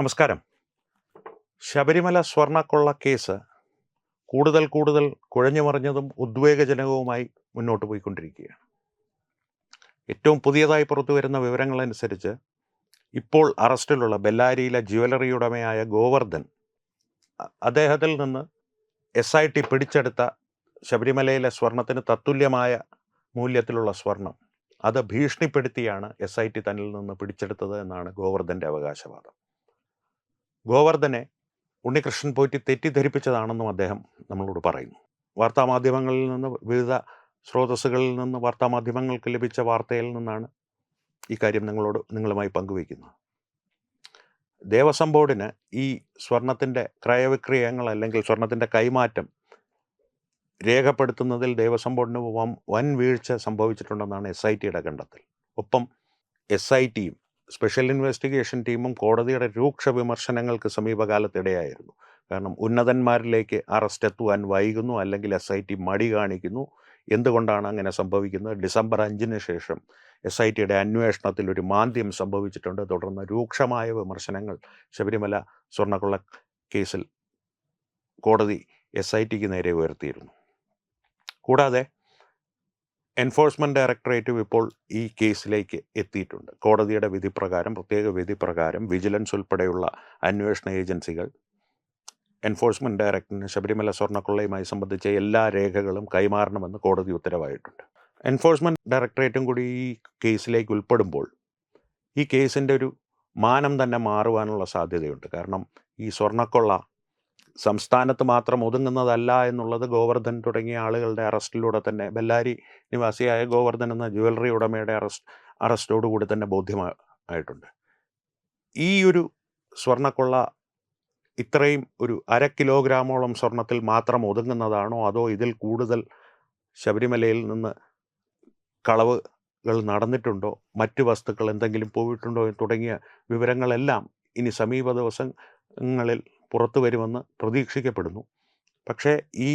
നമസ്കാരം. ശബരിമല സ്വർണക്കൊള്ള കേസ് കൂടുതൽ കൂടുതൽ കുഴഞ്ഞു മറിഞ്ഞതും ഉദ്വേഗജനകവുമായി മുന്നോട്ട് പോയിക്കൊണ്ടിരിക്കുകയാണ്. ഏറ്റവും പുതിയതായി പുറത്തു വരുന്ന വിവരങ്ങളനുസരിച്ച് ഇപ്പോൾ അറസ്റ്റിലുള്ള ബെല്ലാരിയിലെ ജ്വല്ലറി ഉടമയായ ഗോവർദ്ധൻ അദ്ദേഹത്തിൽ നിന്ന് എസ് ഐ ടി പിടിച്ചെടുത്ത ശബരിമലയിലെ സ്വർണത്തിന് തത്തുല്യമായ മൂല്യത്തിലുള്ള സ്വർണം. അത് ഭീഷണിപ്പെടുത്തിയാണ് എസ് ഐ ടി തന്നിൽ നിന്ന് പിടിച്ചെടുത്തത് എന്നാണ് ഗോവർദ്ധന്റെ അവകാശവാദം. ഗോവർദ്ധനെ ഉണ്ണികൃഷ്ണൻ പോറ്റി തെറ്റിദ്ധരിപ്പിച്ചതാണെന്നും അദ്ദേഹം നമ്മളോട് പറയുന്നു. വാർത്താമാധ്യമങ്ങളിൽ നിന്ന് വിവിധ സ്രോതസ്സുകളിൽ നിന്ന് വാർത്താമാധ്യമങ്ങൾക്ക് ലഭിച്ച വാർത്തയിൽ നിന്നാണ് ഈ കാര്യം നിങ്ങളോട് നിങ്ങളുമായി പങ്കുവയ്ക്കുന്നത്. ദേവസ്വം ബോർഡിന് ഈ സ്വർണത്തിന്റെ ക്രയവിക്രയങ്ങൾ അല്ലെങ്കിൽ സ്വർണത്തിന്റെ കൈമാറ്റം രേഖപ്പെടുത്തുന്നതിൽ ദേവസ്വം ബോർഡിന് വൻ വീഴ്ച സംഭവിച്ചിട്ടുണ്ടെന്നാണ് എസ് ഐ ടിയുടെ കണ്ടെത്തൽ. ഒപ്പം എസ് ഐ ടിയും സ്പെഷ്യൽ ഇൻവെസ്റ്റിഗേഷൻ ടീമും കോടതിയുടെ രൂക്ഷ വിമർശനങ്ങൾക്ക് സമീപകാലത്തിടെയായിരുന്നു. കാരണം ഉന്നതന്മാരിലേക്ക് അറസ്റ്റ് എത്തുവാൻ വൈകുന്നു അല്ലെങ്കിൽ എസ് ഐ ടി മടി കാണിക്കുന്നു. എന്തുകൊണ്ടാണ് അങ്ങനെ സംഭവിക്കുന്നത്? ഡിസംബർ അഞ്ചിന് ശേഷം എസ് ഐ ടിയുടെ അന്വേഷണത്തിൽ ഒരു മാന്ദ്യം സംഭവിച്ചിട്ടുണ്ട്. തുടർന്ന് രൂക്ഷമായ വിമർശനങ്ങൾ ശബരിമല സ്വർണക്കൊള്ള കേസിൽ കോടതി എസ് ഐ ടിക്ക് നേരെ ഉയർത്തിയിരുന്നു. കൂടാതെ എൻഫോഴ്സ്മെന്റ് ഡയറക്ടറേറ്റും ഇപ്പോൾ ഈ കേസിലേക്ക് എത്തിയിട്ടുണ്ട്. കോടതിയുടെ വിധി പ്രകാരം പ്രത്യേക വിധി പ്രകാരം വിജിലൻസ് ഉൾപ്പെടെയുള്ള അന്വേഷണ ഏജൻസികൾ എൻഫോഴ്സ്മെന്റ് ഡയറക്ടറിന് ശബരിമല സ്വർണക്കൊള്ളയുമായി സംബന്ധിച്ച എല്ലാ രേഖകളും കൈമാറണമെന്ന് കോടതി ഉത്തരവായിട്ടുണ്ട്. എൻഫോഴ്സ്മെന്റ് ഡയറക്ടറേറ്റും കൂടി ഈ കേസിലേക്ക് ഉൾപ്പെടുമ്പോൾ ഈ കേസിന്റെ ഒരു മാനം തന്നെ മാറുവാനുള്ള സാധ്യതയുണ്ട്. കാരണം ഈ സ്വർണക്കൊള്ള സംസ്ഥാനത്ത് മാത്രം ഒതുങ്ങുന്നതല്ല എന്നുള്ളത് ഗോവർദ്ധൻ തുടങ്ങിയ ആളുകളുടെ അറസ്റ്റിലൂടെ തന്നെ ബെല്ലാരി നിവാസിയായ ഗോവർദ്ധൻ എന്ന ജ്വല്ലറി ഉടമയുടെ അറസ്റ്റ് അറസ്റ്റോടുകൂടി തന്നെ ബോധ്യമായിട്ടുണ്ട് ഈ ഒരു സ്വർണക്കൊള്ള ഇത്രയും ഒരു അര കിലോഗ്രാമോളം സ്വർണത്തിൽ മാത്രം ഒതുങ്ങുന്നതാണോ? അതോ ഇതിൽ കൂടുതൽ ശബരിമലയിൽ നിന്ന് കളവുകൾ നടന്നിട്ടുണ്ടോ? മറ്റു വസ്തുക്കൾ എന്തെങ്കിലും പോയിട്ടുണ്ടോ? തുടങ്ങിയ വിവരങ്ങളെല്ലാം ഇനി സമീപ ദിവസങ്ങളിൽ പുറത്തു വരുമെന്ന് പ്രതീക്ഷിക്കപ്പെടുന്നു. പക്ഷേ ഈ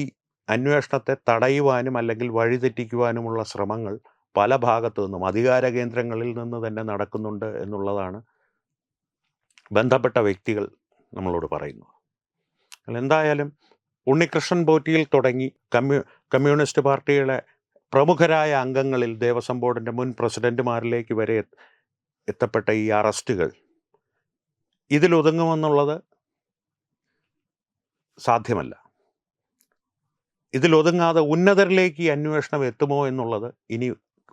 അന്വേഷണത്തെ തടയുവാനും അല്ലെങ്കിൽ വഴിതെറ്റിക്കുവാനുമുള്ള ശ്രമങ്ങൾ പല ഭാഗത്തു നിന്നും അധികാര കേന്ദ്രങ്ങളിൽ നിന്ന് തന്നെ നടക്കുന്നുണ്ട് എന്നുള്ളതാണ് ബന്ധപ്പെട്ട വ്യക്തികൾ നമ്മളോട് പറയുന്നത്. എന്തായാലും ഉണ്ണികൃഷ്ണൻ പോറ്റിയിൽ തുടങ്ങി കമ്മ്യൂ കമ്മ്യൂണിസ്റ്റ് പാർട്ടിയുടെ പ്രമുഖരായ അംഗങ്ങളിൽ ദേവസ്വം ബോർഡിന്റെ മുൻ പ്രസിഡന്റുമാരിലേക്ക് വരെ എത്ത് എത്തപ്പെട്ട ഈ അറസ്റ്റുകൾ ഇതിലൊതുങ്ങുമെന്നുള്ളത് സാധ്യമല്ല. ഇതിലൊതുങ്ങാതെ ഉന്നതരിലേക്ക് ഈ അന്വേഷണം എത്തുമോ എന്നുള്ളത് ഇനി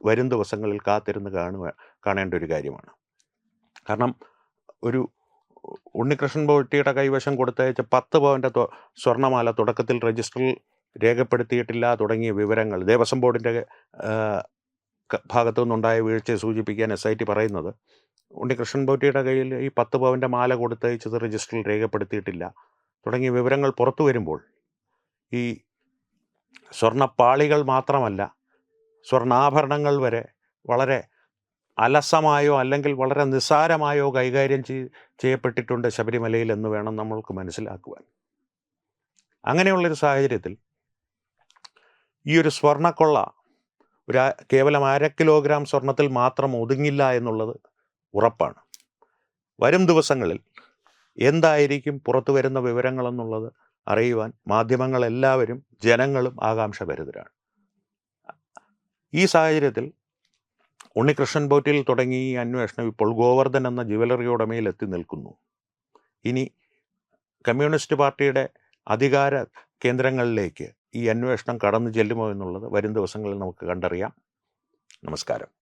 വരും ദിവസങ്ങളിൽ കാത്തിരുന്ന് കാണുക കാണേണ്ട ഒരു കാര്യമാണ്. കാരണം ഒരു ഉണ്ണികൃഷ്ണൻ പോറ്റിയുടെ കൈവശം കൊടുത്തയച്ച പത്ത് പവന്റെ സ്വർണമാല തുടക്കത്തിൽ രജിസ്റ്ററിൽ രേഖപ്പെടുത്തിയിട്ടില്ല. തുടങ്ങിയ വിവരങ്ങൾ ദേവസ്വം ബോർഡിന്റെ ഭാഗത്തു നിന്നുണ്ടായ വീഴ്ചയെ സൂചിപ്പിക്കാൻ എസ് ഐ ടി പറയുന്നത് ഉണ്ണികൃഷ്ണൻ പോറ്റിയുടെ കയ്യിൽ ഈ പത്ത് പവന്റെ മാല കൊടുത്തയച്ചത് രജിസ്റ്ററിൽ രേഖപ്പെടുത്തിയിട്ടില്ല. തുടങ്ങിയ വിവരങ്ങൾ പുറത്തു വരുമ്പോൾ ഈ സ്വർണപ്പാളികൾ മാത്രമല്ല സ്വർണാഭരണങ്ങൾ വരെ വളരെ അലസമായോ അല്ലെങ്കിൽ വളരെ നിസ്സാരമായോ കൈകാര്യം ചെയ് ചെയ്യപ്പെട്ടിട്ടുണ്ട് ശബരിമലയിൽ എന്ന് വേണം നമ്മൾക്ക് മനസ്സിലാക്കുവാൻ. അങ്ങനെയുള്ളൊരു സാഹചര്യത്തിൽ ഈ ഒരു സ്വർണക്കൊള്ള ഒരു കേവലം അര കിലോഗ്രാം സ്വർണത്തിൽ മാത്രം ഒതുങ്ങില്ല എന്നുള്ളത് ഉറപ്പാണ്. വരും ദിവസങ്ങളിൽ എന്തായിരിക്കും പുറത്തു വരുന്ന വിവരങ്ങളെന്നുള്ളത് അറിയുവാൻ മാധ്യമങ്ങളെല്ലാവരും ജനങ്ങളും ആകാംക്ഷഭരിതരാണ് ഈ സാഹചര്യത്തിൽ ഉണ്ണികൃഷ്ണൻ ബോറ്റിൽ തുടങ്ങി ഈ അന്വേഷണം ഇപ്പോൾ ഗോവർദ്ധൻ എന്ന ജ്വല്ലറി ഉടമയിൽ എത്തി നിൽക്കുന്നു. ഇനി കമ്മ്യൂണിസ്റ്റ് പാർട്ടിയുടെ അധികാര കേന്ദ്രങ്ങളിലേക്ക് ഈ അന്വേഷണം കടന്നു ചെല്ലുമോ എന്നുള്ളത് വരും ദിവസങ്ങളിൽ നമുക്ക് കണ്ടറിയാം. നമസ്കാരം.